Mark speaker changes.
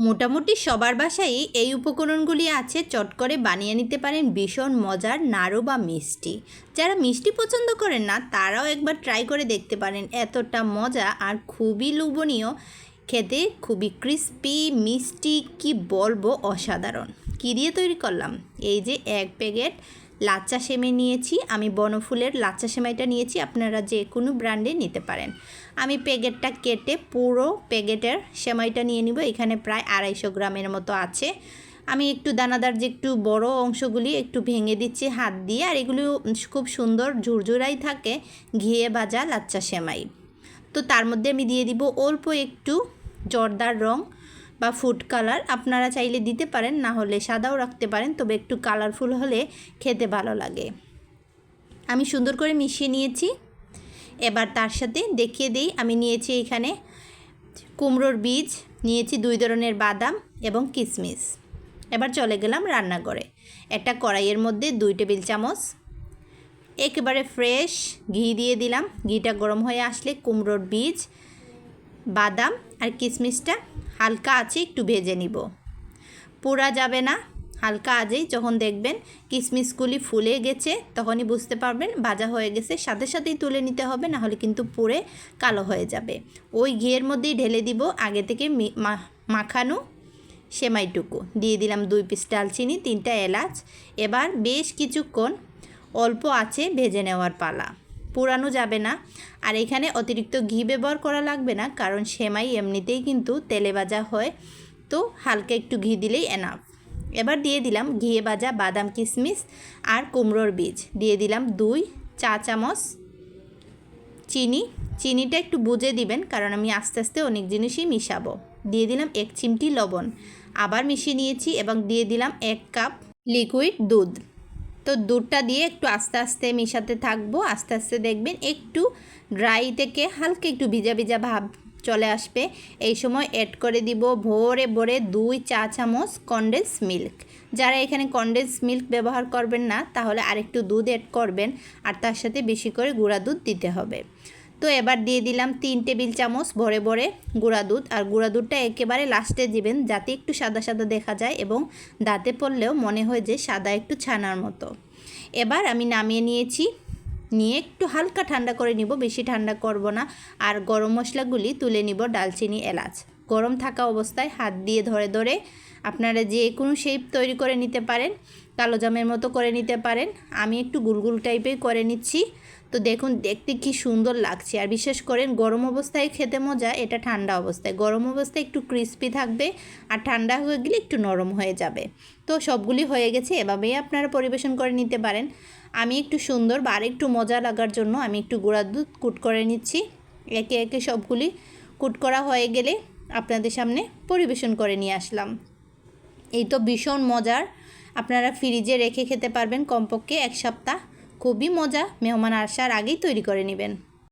Speaker 1: মোটামুটি সবার বাসায় এই উপকরণগুলি আছে। চট করে বানিয়ে নিতে পারেন ভীষণ মজার নাড়ু বা মিষ্টি। যারা মিষ্টি পছন্দ করেন না, তারাও একবার ট্রাই করে দেখতে পারেন এতটা মজা আর খুবই লোভনীয়। খেতে খুবই ক্রিস্পি মিষ্টি, কি বলব, অসাধারণ। কী দিয়ে তৈরি করলাম? এই যে এক প্যাকেট লাচ্চা সেমাই নিয়েছি, আমি বনফুলের লাচ্চা সেমাইটা নিয়েছি, আপনারা যে কোনো ব্র্যান্ডে নিতে পারেন। আমি প্যাকেটটা কেটে পুরো প্যাকেটের সেমাইটা নিয়ে নিব, এখানে প্রায় আড়াইশো গ্রামের মতো আছে। আমি একটু দানাদার যে একটু বড় অংশগুলি একটু ভেঙে দিচ্ছি হাত দিয়ে, আর এগুলো খুব সুন্দর ঝুরঝুরাই থাকে ঘিয়ে ভাজা লাচ্চা সেমাই। তো তার মধ্যে আমি দিয়ে দিব অল্প একটু জর্দার রং বা ফুড কালার আপনারা চাইলে দিতে পারেন, না হলে সাদাও রাখতে পারেন, তবে একটু কালারফুল হলে খেতে ভালো লাগে। আমি সুন্দর করে মিশিয়ে নিয়েছি। এবার তার সাথে দেখিয়ে দিই, আমি নিয়েছি এখানে কুমড়োর বীজ, নিয়েছি দুই ধরনের বাদাম এবং কিশমিশ এবার চলে গেলাম রান্নাঘরে। একটা কড়াইয়ের মধ্যে দুই টেবিল চামচ, একেবারে ফ্রেশ ঘি দিয়ে দিলাম। ঘিটা গরম হয়ে আসলে কুমড়োর বীজ, বাদাম আর কিশমিশটা হালকা আছে একটু ভেজে নিব। পোড়া যাবে না, হালকা আজেই যখন দেখবেন কিশমিশগুলি ফুলে গেছে, তখনই বুঝতে পারবেন ভাজা হয়ে গেছে। সাথে সাথেই তুলে নিতে হবে না হলে কিন্তু পুড়ে কালো হয়ে যাবে। ওই ঘিয়ের মধ্যেই ঢেলে দিব আগে থেকে মাখানো সেমাইটুকু। দিয়ে দিলাম দুই পিস ডালচিনি, তিনটা এলাচ। এবার বেশ কিছুক্ষণ অল্প আছে ভেজে নেওয়ার পালা। পুরানো যাবে না। আর এখানে অতিরিক্ত ঘি ব্যবহার করা লাগবে না, কারণ সেমাই এমনিতেই কিন্তু তেলে ভাজা হয়। তো হালকা একটু ঘি দিলেই এনাফ এবার দিয়ে দিলাম ঘিয়ে ভাজা বাদাম কিশমিশ আর কুমড়োর বীজ। দিয়ে দিলাম দুই চা চামচ চিনি। চিনিটা একটু বুঝে দিবেন, কারণ আমি আস্তে আস্তে অনেক জিনিসই মিশাবো। দিয়ে দিলাম এক চিমটি লবণ। আবার মিশিয়ে নিয়েছি এবং দিয়ে দিলাম এক কাপ লিকুইড দুধ। তো দুধটা দিয়ে একটু আস্তে আস্তে মেশাতে থাকব। আস্তে আস্তে দেখবেন একটু ড্রাই থেকে হালকা একটু ভিজা ভিজা ভাব চলে আসবে। এই সময় অ্যাড করে দিব ভোরে ভোরে দুই চা চামচ কন্ডেন্স মিল্ক যারা এখানে কন্ডেন্স মিল্ক ব্যবহার করবেন না, তাহলে আরেকটু দুধ অ্যাড করবেন, আর তার সাথে বেশি করে গুঁড়া দুধ দিতে হবে। তো এবার দিয়ে দিলাম তিন টেবিল চামচ ভরে ভরে গুঁড়া দুধ। আর গুঁড়া দুধটা একেবারে লাস্টে দিবেন যাতে একটু সাদা সাদা দেখা যায় এবং দাঁতে পড়লেও মনে হয় যে সাদা একটু ছানার মতো। এবার আমি নামিয়ে নিয়েছি। নিয়ে একটু হালকা ঠান্ডা করে নিব, বেশি ঠান্ডা করব না। আর গরম মশলাগুলি তুলে নিব ডালচিনি, এলাচ। গরম থাকা অবস্থায় হাত দিয়ে ধরে ধরে আপনারা যে কোনো শেপ তৈরি করে নিতে পারেন, কালো জামের মতো করে নিতে পারেন। আমি একটু গুলগুল টাইপের করে নিচ্ছি। তো দেখুন, দেখতে কি সুন্দর লাগছে। আর বিশেষ করেন, গরম অবস্থায় খেতে মজা, এটা ঠান্ডা অবস্থায়। গরম অবস্থায় একটু ক্রিস্পি থাকবে, আর ঠান্ডা হয়ে গেলে একটু নরম হয়ে যাবে। তো সবগুলি হয়ে গেছে, এভাবেই আপনারা পরিবেশন করে নিতে পারেন। আমি একটু সুন্দর, বা একটু মজা লাগার জন্য আমি একটু গুঁড়া দুধ কুট করে নিচ্ছি। একে একে সবগুলি কুট করা হয়ে গেলে আপনাদের সামনে পরিবেশন করে নিয়ে আসলাম। এই তো ভীষণ মজার। আপনারা ফ্রিজে রেখে খেতে পারবেন কমপক্ষে এক সপ্তাহ। খুবই মজা মেহমান আসার আগেই তৈরি করে নেবেন।